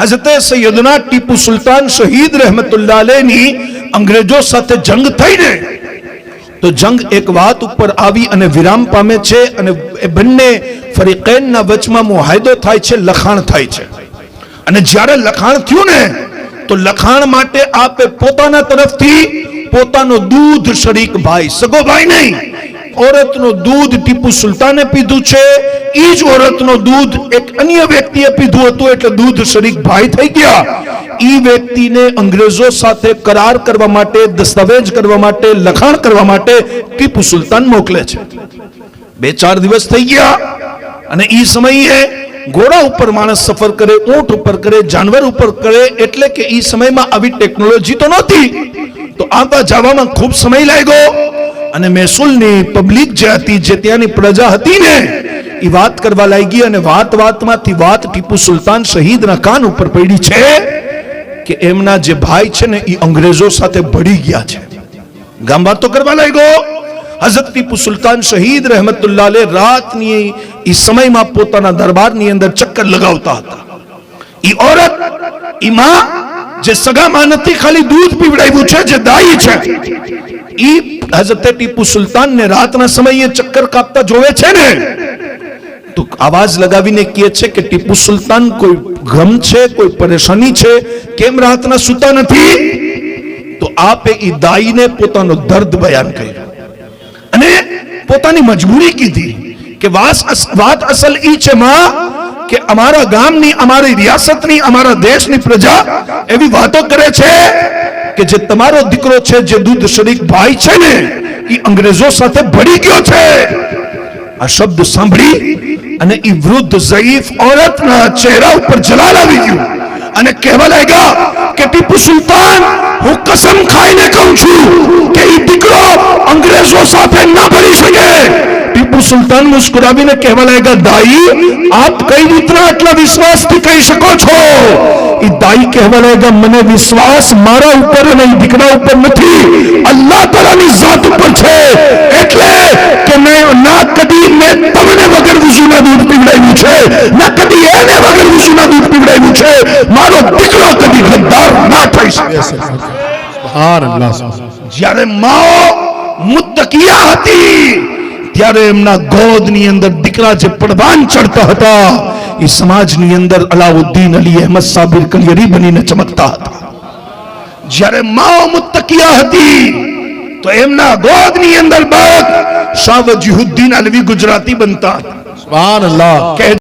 હઝરતે સૈયદના ટીપુ સુલતાન શહીદ રહેમતુલ્લા અલૈહની અંગ્રેજો સાથે જંગ થઈને તો જંગ એક વાત ઉપર આવી અને વિરામ પામે છે અને એ બંને ફરીકૈનના વચમાં મુહાયદો થાય છે લખાણ થાય છે અને જ્યારે લખાણ થયું ને તો લખાણ માટે આપે પોતાના તરફથી પોતાનો દૂધ શરીક ભાઈ સગો ભાઈ નહીં ઓરતનો દૂધ ટીપુ સુલતાને પીધું છે એ જ ઓરતનો દૂધ એક અન્ય વ્યક્તિએ પીધું હતું એટલે દૂધ શરીક ભાઈ થઈ ગયા ઈ વ્યક્તિને અંગ્રેજો સાથે કરાર કરવા માટે દસ્તાવેજ કરવા માટે લખાણ કરવા માટે ટીપુ સુલતાન મોકલે છે બે ચાર દિવસ થઈ ગયા અને ઈ સમયે ઘોડા ઉપર માણસ સફર કરે ઊંટ ઉપર કરે જાનવર ઉપર કરે એટલે કે ઈ સમયમાં આવી ટેકનોલોજી તો નહોતી તો આવતા જવામાં ખૂબ સમય લાગ્યો અને મહેસૂલની પબ્લિક જે હતી, જે ત્યાંની પ્રજા હતી ને એ વાત કરવા લાગી અને વાત વાતમાંથી વાત ટીપુ સુલતાન શહીદના કાન ઉપર પડી છે કે એમના જે ભાઈ છે ને, એ અંગ્રેજો સાથે ભળી ગયા છે. ગામ તો કરવા લાગ્યો? હઝરત ટીપુ સુલતાન શહીદ રહેમતુલ્લાહ રાતની એ સમયમાં પોતાના દરબારની અંદર ચક્કર લગાવતા હતા. એ ઓરત એ માં, જે સગામાં નથી, ખાલી દૂધ પીવડાવ્યું છે, જે દાઈ છે, ઈ હઝરત ટીપુ સુલતાન ને રાતના સમયે ચક્કર કાપતા જોવે છે ને? તો આવાજ લગાવીને કહે છે કે ટીપુ સુલતાન, કોઈ ગમ છે, કોઈ પરેશાની છે? કેમ રાતના સુતા નથી? તો આપે એ દાઈને પોતાનો દર્દ બયાન કર્યો. અને પોતાની મજબૂરી કીધી કે વાત અસલ ઈ છે માં કે અમારા ગામની, અમારી રિયાસતની, અમારા દેશની પ્રજા એવી વાતો કરે છે કે જે તમારો દીકરો છે, જે દૂધ શરીક ભાઈ છે ને એ અંગ્રેજો સાથે ભળી ગયો છે. આ શબ્દ સાંભળી અને એ વૃદ્ધ ઝયીફ ઓરતના ચહેરા ઉપર જલાલ આવી ગયું અને કહેવા લાગ્યા કે, ટીપુ સુલતાન, હું કસમ ખાઈને કહું છું કે એ દીકરો અંગ્રેજો સાથે ના ભળી શકે. ટીપુ સુલતાન મુસ્કુરાવીને કહેવા લાગ્યા દાઈ આપ કઈ રીતના આટલા વિશ્વાસથી કહી શકો છો? એ દાઈ કહેવા લાગ્યા મને વિશ્વાસ મારા ઉપર અને દીકરા ઉપર નથી. અલ્લાહ તાલાની જાત ઉપર છે. એટલે કે મેં ના કદી મેં તમને વગર વિશુના દૂધ પીવડાવ્યું છે. ના કદી એને વગર વિશુના દૂધ પીવડાવ્યું છે. મારો દીકરો કદી ગદ્દાર ના થઈ શકે. છે જ્યારે માઓ મુત્તકિયા હતી ત્યારે એમના ગોદની અંદર દીકરા જે પડવાન ચડતા હતા એ સમાજની અંદર અલાઉદ્દીન અલી અહેમદ સાબિર કલિયરી બનીને ચમકતા હતા. જ્યારે માઓ મુત્તકિયા હતી તો એમના ગોદની અંદર બાળક શાહ વજીહુદ્દીન અલવી ગુજરાતી બનતા હતા. સુભાન અલ્લાહ